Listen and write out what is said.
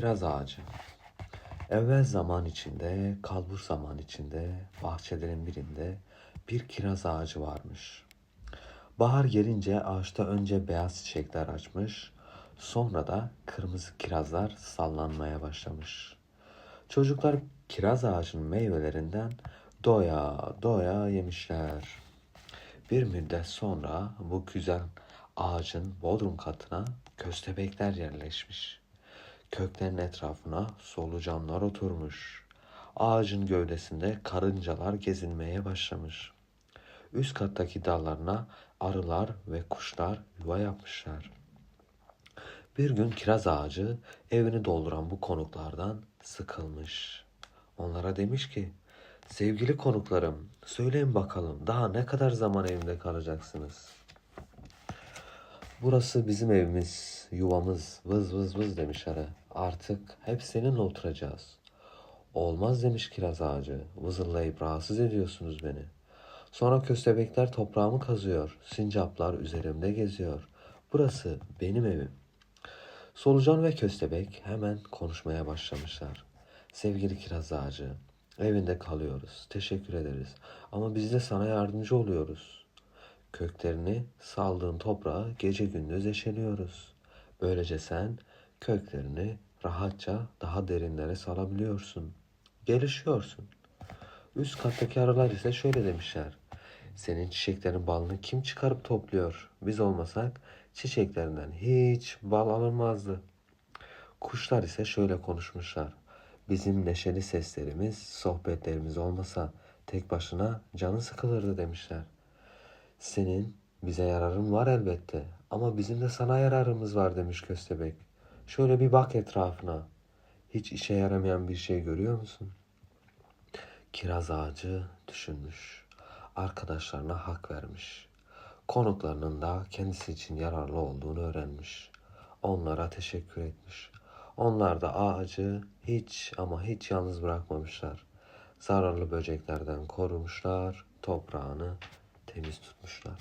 Kiraz ağacı. Evvel zaman içinde, kalbur zaman içinde, bahçelerin birinde bir kiraz ağacı varmış. Bahar gelince ağaçta önce beyaz çiçekler açmış, sonra da kırmızı kirazlar sallanmaya başlamış. Çocuklar kiraz ağacının meyvelerinden doya doya yemişler. Bir müddet sonra bu güzel ağacın bodrum katına köstebekler yerleşmiş. Köklerin etrafına solucanlar oturmuş. Ağacın gövdesinde karıncalar gezinmeye başlamış. Üst kattaki dallarına arılar ve kuşlar yuva yapmışlar. Bir gün kiraz ağacı evini dolduran bu konuklardan sıkılmış. Onlara demiş ki, sevgili konuklarım söyleyin bakalım daha ne kadar zaman evimde kalacaksınız? Burası bizim evimiz, yuvamız, vız vız vız demiş arı. Artık hep seninle oturacağız. Olmaz demiş kiraz ağacı. Vızıllayıp rahatsız ediyorsunuz beni. Sonra köstebekler toprağımı kazıyor. Sincaplar üzerimde geziyor. Burası benim evim. Solucan ve köstebek hemen konuşmaya başlamışlar. Sevgili kiraz ağacı, evinde kalıyoruz. Teşekkür ederiz. Ama biz de sana yardımcı oluyoruz. Köklerini saldığın toprağa gece gündüz eşeliyoruz. Böylece sen köklerini rahatça daha derinlere salabiliyorsun. Gelişiyorsun. Üst kattaki arılar ise şöyle demişler. Senin çiçeklerin balını kim çıkarıp topluyor? Biz olmasak çiçeklerinden hiç bal alınmazdı. Kuşlar ise şöyle konuşmuşlar. Bizim neşeli seslerimiz, sohbetlerimiz olmasa tek başına canı sıkılırdı demişler. Senin bize yararın var elbette ama bizim de sana yararımız var demiş köstebek. Şöyle bir bak etrafına. Hiç işe yaramayan bir şey görüyor musun? Kiraz ağacı düşünmüş. Arkadaşlarına hak vermiş. Konuklarının da kendisi için yararlı olduğunu öğrenmiş. Onlara teşekkür etmiş. Onlar da ağacı hiç ama hiç yalnız bırakmamışlar. Zararlı böceklerden korumuşlar, toprağını temiz tutmuşlar.